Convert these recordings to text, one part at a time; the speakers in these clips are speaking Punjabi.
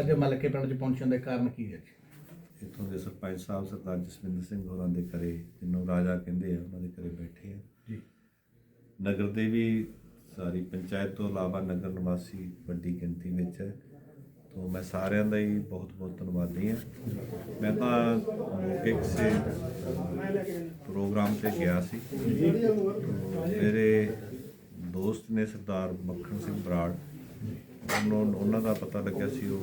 ਅੱਜ ਮਲਕੇ ਪਿੰਡ 'ਚ ਪਹੁੰਚਣ ਦੇ ਕਾਰਨ ਕੀ ਹੈ ਜੀ? ਇੱਥੋਂ ਦੇ ਸਰਪੰਚ ਸਾਹਿਬ ਸਰਦਾਰ ਜਸਵਿੰਦਰ ਸਿੰਘ ਹੋਰਾਂ ਦੇ ਘਰੇ ਜਿਹਨੂੰ ਰਾਜਾ ਕਹਿੰਦੇ ਆ ਉਹਨਾਂ ਦੇ ਘਰੇ ਬੈਠੇ ਆ। ਜੀ। ਨਗਰ ਦੇ ਵੀ ਸਾਰੀ ਪੰਚਾਇਤ ਤੋਂ ਇਲਾਵਾ ਨਗਰ ਨਿਵਾਸੀ ਵੱਡੀ ਗਿਣਤੀ ਵਿੱਚ ਹੈ। ਤੋਂ ਮੈਂ ਸਾਰਿਆਂ ਦਾ ਹੀ ਬਹੁਤ ਬਹੁਤ ਧੰਨਵਾਦੀ ਹਾਂ। ਮੈਂ ਤਾਂ ਮੌਕੇ ਕਿਸੇ ਪ੍ਰੋਗਰਾਮ ਤੇ ਗਿਆ ਸੀ। ਮੇਰੇ ਦੋਸਤ ਨੇ ਸਰਦਾਰ ਮੱਖਣ ਸਿੰਘ ਬਰਾੜ ਉਹਨਾਂ ਉਹਨਾਂ ਦਾ ਪਤਾ ਲੱਗਿਆ ਸੀ ਉਹ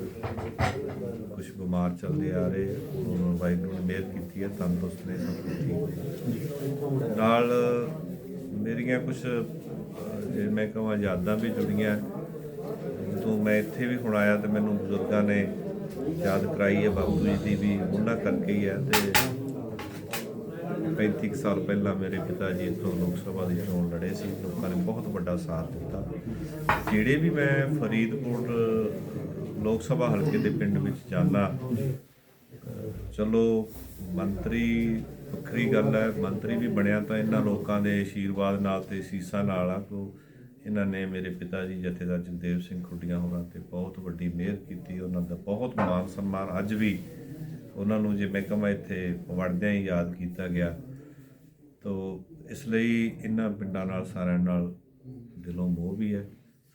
ਕੁਝ ਬਿਮਾਰ ਚੱਲਦੇ ਆ ਰਹੇ ਉਹਨਾਂ ਵਾਹਿਗੁਰੂ ਨੇ ਮਿਹਰ ਕੀਤੀ ਹੈ, ਤੰਦਰੁਸਤ ਨੇ ਸਭ ਕੁਝ ਠੀਕ ਨਾਲ ਮੇਰੀਆਂ ਕੁਝ ਜੇ ਮੈਂ ਕਹਾਂ ਯਾਦਾਂ ਵੀ ਜੁੜੀਆਂ। ਜਦੋਂ ਮੈਂ ਇੱਥੇ ਵੀ ਹੁਣ ਆਇਆ ਤੇ ਮੈਨੂੰ ਬਜ਼ੁਰਗਾਂ ਨੇ ਯਾਦ ਕਰਾਈ ਹੈ ਬਾਪੂ ਜੀ ਦੀ ਵੀ, ਉਹਨਾਂ ਕਰਕੇ ਹੀ ਹੈ ਤੇ 35 ਕੁ ਸਾਲ ਪਹਿਲਾਂ ਮੇਰੇ ਪਿਤਾ ਜੀ ਇੱਥੋਂ ਲੋਕ ਸਭਾ ਦੀ ਚੋਣ ਲੜੇ ਸੀ। ਲੋਕਾਂ ਨੇ ਬਹੁਤ ਵੱਡਾ ਸਾਥ ਦਿੱਤਾ। ਜਿਹੜੇ ਵੀ ਮੈਂ ਫਰੀਦਕੋਟ ਲੋਕ ਸਭਾ ਹਲਕੇ ਦੇ ਪਿੰਡ ਵਿੱਚ ਜਾਂਦਾ ਚਲੋ ਮੰਤਰੀ ਵੱਖਰੀ ਗੱਲ ਹੈ। ਮੰਤਰੀ ਵੀ ਬਣਿਆ ਤਾਂ ਇਹਨਾਂ ਲੋਕਾਂ ਦੇ ਆਸ਼ੀਰਵਾਦ ਨਾਲ ਤੇ ਸੀਸਾਂ ਨਾਲ ਆ ਕੋ ਇਹਨਾਂ ਨੇ ਮੇਰੇ ਪਿਤਾ ਜੀ ਜਥੇਦਾਰ ਜਗਦੇਵ ਸਿੰਘ ਖੁੱਡੀਆਂ ਹੋਰਾਂ ਤੇ ਬਹੁਤ ਵੱਡੀ ਮਿਹਰ ਕੀਤੀ। ਉਹਨਾਂ ਦਾ ਬਹੁਤ ਮਾਨ ਸਨਮਾਨ ਅੱਜ ਵੀ ਉਹਨਾਂ ਨੂੰ ਜੇ ਮੈਂ ਕਹਾਂ ਇੱਥੇ ਵੜਦਿਆਂ ਹੀ ਯਾਦ ਕੀਤਾ ਗਿਆ। ਤੋ ਇਸ ਲਈ ਇਹਨਾਂ ਪਿੰਡਾਂ ਨਾਲ ਸਾਰਿਆਂ ਨਾਲ ਦਿਲੋਂ ਮੋਹ ਵੀ ਹੈ।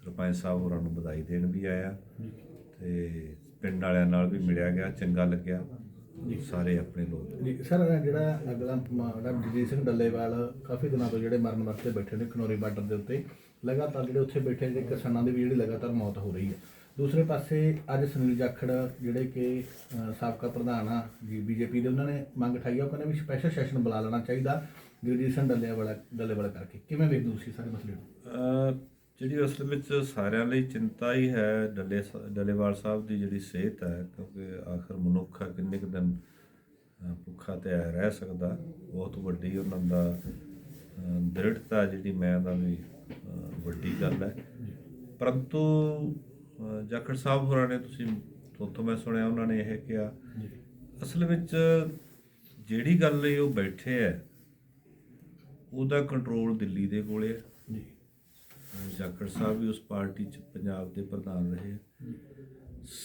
ਸਰਪੰਚ ਸਾਹਿਬ ਹੋਰਾਂ ਨੂੰ ਵਧਾਈ ਦੇਣ ਵੀ ਆਇਆ। ਤੇ ਪਿੰਡ ਵਾਲਿਆਂ ਨਾਲ ਵੀ ਮਿਲਿਆ ਗਿਆ ਚੰਗਾ ਲੱਗਿਆ। ਸਾਰੇ ਆਪਣੇ ਲੋਕ। ਜੀ ਸਰ ਜਿਹੜਾ ਅਗਲਾ ਜਿਹੜਾ ਜਗਜੀਤ ਸਿੰਘ ਡੱਲੇਵਾਲ ਕਾਫੀ ਦਿਨਾਂ ਤੋਂ ਜਿਹੜੇ ਮਰਨ ਵਾਸਤੇ ਬੈਠੇ ਨੇ ਖਨੌਰੀ ਬਾਰਡਰ ਦੇ ਉੱਤੇ ਲਗਾਤਾਰ ਜਿਹੜੇ ਉੱਥੇ ਬੈਠੇ ਨੇ ਕਿਸਾਨਾਂ ਦੀ ਵੀ ਜਿਹੜੀ ਲਗਾਤਾਰ ਮੌਤ ਹੋ ਰਹੀ ਹੈ। ਦੂਸਰੇ ਪਾਸੇ ਅੱਜ ਸੁਨੀਲ ਜਾਖੜ ਜਿਹੜੇ ਕਿ ਸਾਬਕਾ ਪ੍ਰਧਾਨ ਆ ਜੀ ਬੀਜੇਪੀ ਦੇ ਉਹਨਾਂ ਨੇ ਮੰਗ ਠਾਈ ਆ ਉਹ ਕਹਿੰਦੇ ਵੀ ਸਪੈਸ਼ਲ ਸੈਸ਼ਨ ਬੁਲਾ ਲੈਣਾ ਚਾਹੀਦਾ ਜਗਜੀਤ ਸਿੰਘ ਡੱਲੇਵਾਲ ਡੱਲੇਵਾਲ ਕਰਕੇ। ਕਿਵੇਂ ਵੇਖਦੇ ਤੁਸੀਂ ਸਾਰੇ ਮਸਲੇ ਨੂੰ? ਜਿਹੜੀ ਅਸਲ ਵਿੱਚ ਸਾਰਿਆਂ ਲਈ ਚਿੰਤਾ ਹੀ ਹੈ ਡੱਲੇ ਡੱਲੇਵਾਲ ਸਾਹਿਬ ਦੀ ਜਿਹੜੀ ਸਿਹਤ ਹੈ ਕਿਉਂਕਿ ਆਖਰ ਮਨੁੱਖ ਆ ਕਿੰਨੇ ਕੁ ਦਿਨ ਭੁੱਖਾ ਤੇ ਰਹਿ ਸਕਦਾ ਬਹੁਤ ਵੱਡੀ ਉਹਨਾਂ ਦਾ ਦ੍ਰਿੜਤਾ ਜਿਹੜੀ ਮੈਂ ਦਾ ਵੀ ਵੱਡੀ ਗੱਲ ਹੈ। ਪਰੰਤੂ ਜਾਖੜ ਸਾਹਿਬ ਹੋਰਾਂ ਨੇ ਤੁਸੀਂ ਤੋਂ ਮੈਂ ਸੁਣਿਆ ਉਹਨਾਂ ਨੇ ਇਹ ਕਿਹਾ। ਅਸਲ ਵਿੱਚ ਜਿਹੜੀ ਗੱਲ ਲਈ ਉਹ ਬੈਠੇ ਹੈ ਉਹਦਾ ਕੰਟਰੋਲ ਦਿੱਲੀ ਦੇ ਕੋਲੇ ਹੈ ਜੀ। ਜਾਖੜ ਸਾਹਿਬ ਵੀ ਉਸ ਪਾਰਟੀ 'ਚ ਪੰਜਾਬ ਦੇ ਪ੍ਰਧਾਨ ਰਹੇ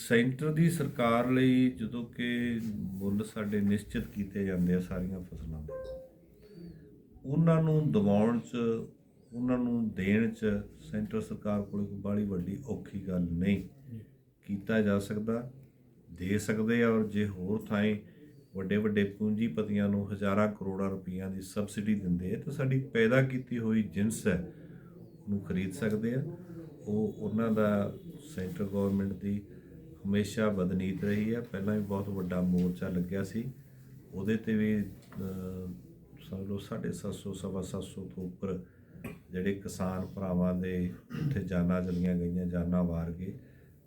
ਸੈਂਟਰ ਦੀ ਸਰਕਾਰ ਲਈ ਜਦੋਂ ਕਿ ਮੁੱਲ ਸਾਡੇ ਨਿਸ਼ਚਿਤ ਕੀਤੇ ਜਾਂਦੇ ਆ ਸਾਰੀਆਂ ਫਸਲਾਂ ਦੇ ਉਹਨਾਂ ਨੂੰ ਦਿਵਾਉਣ 'ਚ ਉਹਨਾਂ ਨੂੰ ਦੇਣ 'ਚ ਸੈਂਟਰ ਸਰਕਾਰ ਕੋਲ ਕੋਈ ਬਾਹਲੀ ਵੱਡੀ ਔਖੀ ਗੱਲ ਨਹੀਂ ਕੀਤਾ ਜਾ ਸਕਦਾ। ਦੇ ਸਕਦੇ ਆ ਔਰ ਜੇ ਹੋਰ ਥਾਂ ਵੱਡੇ ਵੱਡੇ ਪੂੰਜੀਪਤੀਆਂ ਨੂੰ ਹਜ਼ਾਰਾਂ ਕਰੋੜਾਂ ਰੁਪਈਆਂ ਦੀ ਸਬਸਿਡੀ ਦਿੰਦੇ ਆ, ਤਾਂ ਸਾਡੀ ਪੈਦਾ ਕੀਤੀ ਹੋਈ ਜਿੰਸ ਹੈ, ਉਹਨੂੰ ਖਰੀਦ ਸਕਦੇ ਆ। ਉਹ ਉਹਨਾਂ ਦਾ ਸੈਂਟਰ ਗਵਰਨਮੈਂਟ ਦੀ ਹਮੇਸ਼ਾ ਬਦਨੀਤ ਰਹੀ ਹੈ ਪਹਿਲਾਂ ਵੀ ਬਹੁਤ ਵੱਡਾ ਮੋਰਚਾ ਲੱਗਿਆ ਸੀ। ਉਹਦੇ ਤੇ ਵੀ ਸਮਝ ਲਓ 750 ਸਵਾ 700 ਤੋਂ ਉੱਪਰ ਜਿਹੜੇ ਕਿਸਾਨ ਭਰਾਵਾਂ ਦੇ ਉੱਥੇ ਜਾਨਾਂ ਚਲੀਆਂ ਗਈਆਂ, ਜਾਨਾਂ ਵਾਰ ਕੇ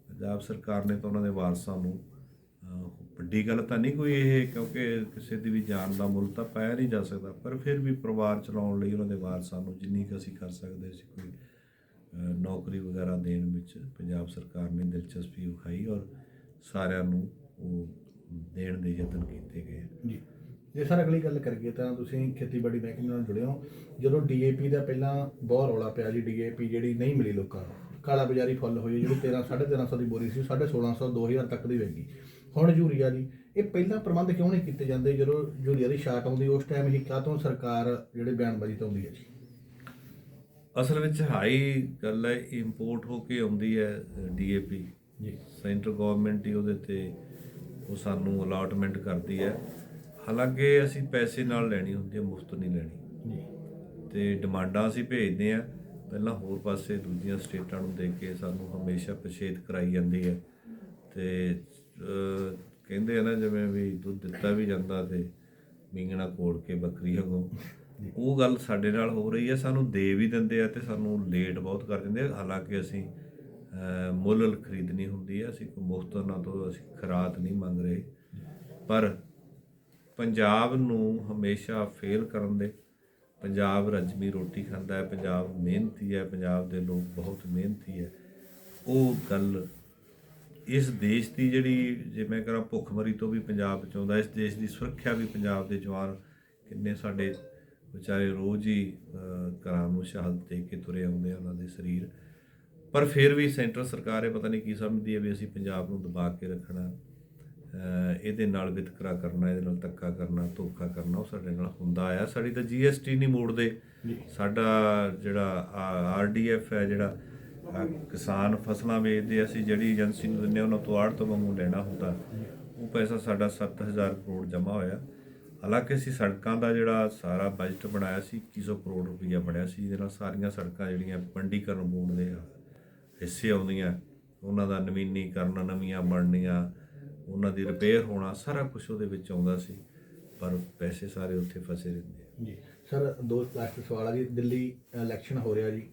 ਪੰਜਾਬ ਸਰਕਾਰ ਨੇ ਤਾਂ ਉਹਨਾਂ ਦੇ ਵਾਰਸਾਂ ਨੂੰ ਵੱਡੀ ਗੱਲ ਤਾਂ ਨਹੀਂ ਕੋਈ ਇਹ, ਕਿਉਂਕਿ ਕਿਸੇ ਦੀ ਵੀ ਜਾਨ ਦਾ ਮੁੱਲ ਤਾਂ ਪਾਇਆ ਨਹੀਂ ਜਾ ਸਕਦਾ, ਪਰ ਫਿਰ ਵੀ ਪਰਿਵਾਰ ਚਲਾਉਣ ਲਈ ਉਹਨਾਂ ਦੇ ਵਾਰਸਾਂ ਨੂੰ ਜਿੰਨੀ ਕੁ ਅਸੀਂ ਕਰ ਸਕਦੇ ਸੀ ਕੋਈ ਨੌਕਰੀ ਵਗੈਰਾ ਦੇਣ ਵਿੱਚ ਪੰਜਾਬ ਸਰਕਾਰ ਨੇ ਦਿਲਚਸਪੀ ਵਿਖਾਈ ਔਰ ਸਾਰਿਆਂ ਨੂੰ ਉਹ ਦੇਣ ਦੇ ਯਤਨ ਕੀਤੇ ਗਏ। ਜੀ। ਜੇ ਸਰ ਅਗਲੀ ਗੱਲ ਕਰੀਏ ਤਾਂ ਤੁਸੀਂ ਖੇਤੀਬਾੜੀ ਮਹਿਕਮੇ ਨਾਲ ਜੁੜੇ ਹੋ। ਜਦੋਂ ਡੀਏਪੀ ਦਾ ਪਹਿਲਾਂ ਬਹੁਤ ਰੌਲਾ ਪਿਆ ਜੀ ਡੀਏਪੀ ਜਿਹੜੀ ਨਹੀਂ ਮਿਲੀ ਲੋਕਾਂ ਨੂੰ। ਕਾਲਾ ਬਾਜ਼ਾਰੀ ਫੁੱਲ ਹੋਈ ਜਿਹੜੀ 13 1350 ਦੀ ਬੋਰੀ ਸੀ 1650 2000 ਤੱਕ ਦੀ ਵੇਗੀ ਹੁਣ ਯੂਰੀਆ ਦੀ ਇਹ ਪਹਿਲਾਂ ਪ੍ਰਬੰਧ ਕਿਉਂ ਨਹੀਂ ਕੀਤੇ ਜਾਂਦੇ ਜਦੋਂ ਯੂਰੀਆ ਦੀ ਸ਼ਾਰਟ ਆਉਂਦੀ ਉਸ ਟਾਈਮ ਹੀ ਕਾਹਤੋਂ ਸਰਕਾਰ ਜਿਹੜੇ ਬਿਆਨਬਾਜ਼ੀ ਤੋਂ ਆਉਂਦੀ ਹੈ ਜੀ? ਅਸਲ ਵਿੱਚ ਹਾਈ ਗੱਲ ਹੈ ਇੰਪੋਰਟ ਹੋ ਕੇ ਆਉਂਦੀ ਹੈ ਡੀਏਪੀ ਜੀ। ਸੈਂਟਰ ਗਵਰਨਮੈਂਟ ਹੀ ਉਹਦੇ ਤੇ ਉਹ ਸਾਨੂੰ ਅਲਾਟਮੈਂਟ ਕਰਦੀ ਹੈ। ਹਾਲਾਂਕਿ ਅਸੀਂ ਪੈਸੇ ਨਾਲ ਲੈਣੀ ਹੁੰਦੀ ਹੈ ਮੁਫਤ ਨਹੀਂ ਲੈਣੀ। ਜੀ। ਤੇ ਡਿਮਾਂਡਾਂ ਅਸੀਂ ਭੇਜਦੇ ਆ ਪਹਿਲਾਂ ਹੋਰ ਪਾਸੇ ਦੂਜੀਆਂ ਸਟੇਟਾਂ ਨੂੰ ਦੇ ਕੇ ਸਾਨੂੰ ਹਮੇਸ਼ਾ ਪਛੇਤ ਕਰਾਈ ਜਾਂਦੀ ਹੈ। ਤੇ ਕਹਿੰਦੇ ਆ ਨਾ ਜਿਵੇਂ ਵੀ ਦੁੱਧ ਦਿੱਤਾ ਵੀ ਜਾਂਦਾ ਤੇ ਮੀਂਗਣਾ ਕੋੜ ਕੇ ਬੱਕਰੀ ਵਾਂਗੂ। ਉਹ ਗੱਲ ਸਾਡੇ ਨਾਲ ਹੋ ਰਹੀ ਹੈ। ਸਾਨੂੰ ਦੇ ਵੀ ਦਿੰਦੇ ਆ ਤੇ ਸਾਨੂੰ ਲੇਟ ਬਹੁਤ ਕਰ ਦਿੰਦੇ ਆ। ਹਾਲਾਂਕਿ ਅਸੀਂ ਮੁੱਲ ਖਰੀਦਣੀ ਹੁੰਦੀ ਹੈ। ਅਸੀਂ ਕੋਈ ਮੁਫਤ ਉਹਨਾਂ ਤੋਂ ਅਸੀਂ ਖਰਾਤ ਨਹੀਂ ਮੰਗ ਰਹੇ। ਪਰ ਪੰਜਾਬ ਨੂੰ ਹਮੇਸ਼ਾ ਫੇਲ ਕਰਨ ਦੇ। ਪੰਜਾਬ ਰਜ਼ਮੀ ਰੋਟੀ ਖਾਂਦਾ ਹੈ, ਪੰਜਾਬ ਮਿਹਨਤੀ ਹੈ, ਪੰਜਾਬ ਦੇ ਲੋਕ ਬਹੁਤ ਮਿਹਨਤੀ ਹੈ। ਉਹ ਗੱਲ ਇਸ ਦੇਸ਼ ਦੀ ਜਿਹੜੀ, ਜੇ ਮੈਂ ਕਰਾਂ ਭੁੱਖਮਰੀ ਤੋਂ ਵੀ ਪੰਜਾਬ ਬਚਾਉਂਦਾ, ਇਸ ਦੇਸ਼ ਦੀ ਸੁਰੱਖਿਆ ਵੀ ਪੰਜਾਬ ਦੇ ਜਵਾਨ ਕਿੰਨੇ ਸਾਡੇ ਵਿਚਾਰੇ ਰੋਜ਼ ਹੀ ਘਰਾਂ ਨੂੰ ਸ਼ਹਾਦਤ ਦੇ ਕੇ ਤੁਰੇ ਆਉਂਦੇ ਆ ਉਹਨਾਂ ਦੇ ਸਰੀਰ। ਪਰ ਫਿਰ ਵੀ ਸੈਂਟਰ ਸਰਕਾਰ ਇਹ ਪਤਾ ਨਹੀਂ ਕੀ ਸਮਝਦੀ ਹੈ ਵੀ ਅਸੀਂ ਪੰਜਾਬ ਨੂੰ ਦਬਾ ਕੇ ਰੱਖਣਾ। ਇਹਦੇ ਨਾਲ ਵਿਤਕਰਾ ਕਰਨਾ ਇਹਦੇ ਨਾਲ ਧੱਕਾ ਕਰਨਾ ਧੋਖਾ ਕਰਨਾ ਉਹ ਸਾਡੇ ਨਾਲ ਹੁੰਦਾ ਆਇਆ। ਸਾਡੀ ਤਾਂ ਜੀਐਸਟੀ ਨਹੀਂ ਮੋੜਦੇ। ਸਾਡਾ ਜਿਹੜਾ ਆਰਡੀਐਫ ਹੈ ਜਿਹੜਾ ਕਿਸਾਨ ਫਸਲਾਂ ਵੇਚਦੇ ਆ, ਅਸੀਂ ਜਿਹੜੀ ਏਜੰਸੀ ਨੂੰ ਹਾਂ, ਉਹਨਾਂ ਤੋਂ ਆੜ ਤੋਂ ਵਾਂਗੂ ਲੈਣਾ ਹੁੰਦਾ। ਉਹ ਪੈਸਾ ਸਾਡਾ 7000 ਕਰੋੜ ਜਮ੍ਹਾਂ ਹੋਇਆ। ਹਾਲਾਂਕਿ ਅਸੀਂ ਸੜਕਾਂ ਦਾ ਜਿਹੜਾ ਸਾਰਾ ਬਜਟ ਬਣਾਇਆ ਸੀ 2100 ਕਰੋੜ ਰੁਪਈਆ ਬਣਿਆ ਸੀ ਇਹਦੇ ਨਾਲ ਸਾਰੀਆਂ ਸੜਕਾਂ ਜਿਹੜੀਆਂ ਮੰਡੀਕਰਨ ਬੋਰਡ ਦੇ ਹਿੱਸੇ ਆਉਂਦੀਆਂ। ਉਹਨਾਂ ਦਾ ਨਵੀਨੀਕਰਨ ਨਵੀਆਂ ਬਣਨੀਆਂ ਉਹਨਾਂ ਦੀ ਰਿਪੇਅਰ ਹੋਣਾ ਸਾਰਾ ਕੁਝ ਉਹਦੇ ਵਿੱਚ ਆਉਂਦਾ ਸੀ ਪਰ ਪੈਸੇ ਸਾਰੇ ਉੱਥੇ ਫਸੇ ਰਹਿੰਦੇ ਆ। ਜੀ। ਸਰ ਦੋ ਲਾਸਟ ਸਵਾਲ ਆ ਜੀ। ਦਿੱਲੀ ਇਲੈਕਸ਼ਨ ਹੋ ਰਿਹਾ ਜੀ।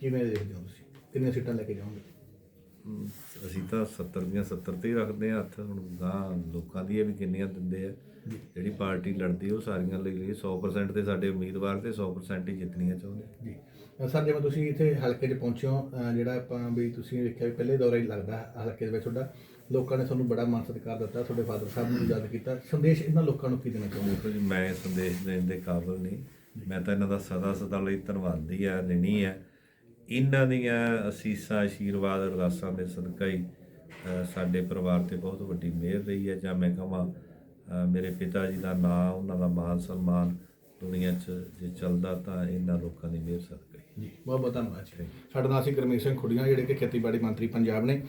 ਕਿਵੇਂ ਦੇਖਦੇ ਹੋ ਤੁਸੀਂ? ਕਿੰਨੀਆਂ ਸੀਟਾਂ ਲੈ ਕੇ ਜਾਓਗੇ? ਅਸੀਂ ਤਾਂ 70 ਦੀਆਂ 70 ਤੇ ਹੀ ਰੱਖਦੇ ਆ ਹੱਥ। ਹੁਣ ਗਾਂ ਲੋਕਾਂ ਦੀ ਇਹ ਵੀ ਕਿੰਨੀਆਂ ਦਿੰਦੇ ਆ। ਜਿਹੜੀ ਪਾਰਟੀ ਲੜਦੀ ਉਹ ਸਾਰੀਆਂ ਲਈ ਲਈ 100% ਤੇ ਸਾਡੇ ਉਮੀਦਵਾਰ ਤੇ 100% ਹੀ ਜਿੱਤਣੀਆਂ ਚਾਹੁੰਦੇ। ਜੀ। ਸਰ ਜਿਵੇਂ ਤੁਸੀਂ ਇੱਥੇ ਹਲਕੇ 'ਚ ਪਹੁੰਚੇ ਹੋ ਜਿਹੜਾ ਆਪਾਂ ਵੀ ਤੁਸੀਂ ਵੇਖਿਆ ਵੀ ਪਹਿਲੇ ਦੌਰਾ ਹੀ ਲੱਗਦਾ ਹਲਕੇ ਦੇ ਵਿੱਚ ਤੁਹਾਡਾ ਲੋਕਾਂ ਨੇ ਤੁਹਾਨੂੰ ਬੜਾ ਮਾਣ ਸਤਿਕਾਰ ਦਿੱਤਾ ਤੁਹਾਡੇ ਫਾਦਰ ਸਾਹਿਬ ਨੂੰ ਯਾਦ ਕੀਤਾ। ਸੰਦੇਸ਼ ਇਹਨਾਂ ਲੋਕਾਂ ਨੂੰ ਕੀ ਦੇਣਾ ਚਾਹੁੰਦੇ ਦੇਖੋ ਜੀ ਮੈਂ ਸੰਦੇਸ਼ ਦੇਣ ਦੇ ਕਾਬਿਲ ਨਹੀਂ। ਮੈਂ ਤਾਂ ਇਹਨਾਂ ਦਾ ਸਦਾ ਸਦਾ ਲਈ ਧੰਨਵਾਦੀ ਆ ਰਿਣੀ ਆ ਇਹਨਾਂ ਦੀਆਂ ਅਸੀਸਾਂ ਆਸ਼ੀਰਵਾਦ ਅਰਦਾਸਾਂ ਦੇ ਸਦਕਾ ਹੀ ਸਾਡੇ ਪਰਿਵਾਰ ਤੇ ਬਹੁਤ ਵੱਡੀ ਮਿਹਰ ਰਹੀ ਹੈ। ਜਾਂ ਮੈਂ ਕਹਾਂ ਮੇਰੇ ਪਿਤਾ ਜੀ ਦਾ ਨਾਂ ਉਹਨਾਂ ਦਾ ਮਾਨ ਸਨਮਾਨ ਦੁਨੀਆ 'ਚ ਜੇ ਚੱਲਦਾ ਤਾਂ ਇਹਨਾਂ ਲੋਕਾਂ ਦੀ ਮਿਹਰ ਸਦਕਾ ਹੀ। ਜੀ ਬਹੁਤ ਬਹੁਤ ਧੰਨਵਾਦ ਜੀ। ਸਾਡੇ ਨਾਲ ਅਸੀਂ ਗੁਰਮੀਤ ਸਿੰਘ ਖੁੱਡੀਆਂ ਜਿਹੜੇ ਕਿ ਖੇਤੀਬਾੜੀ ਮੰਤਰੀ ਪੰਜਾਬ ਨੇ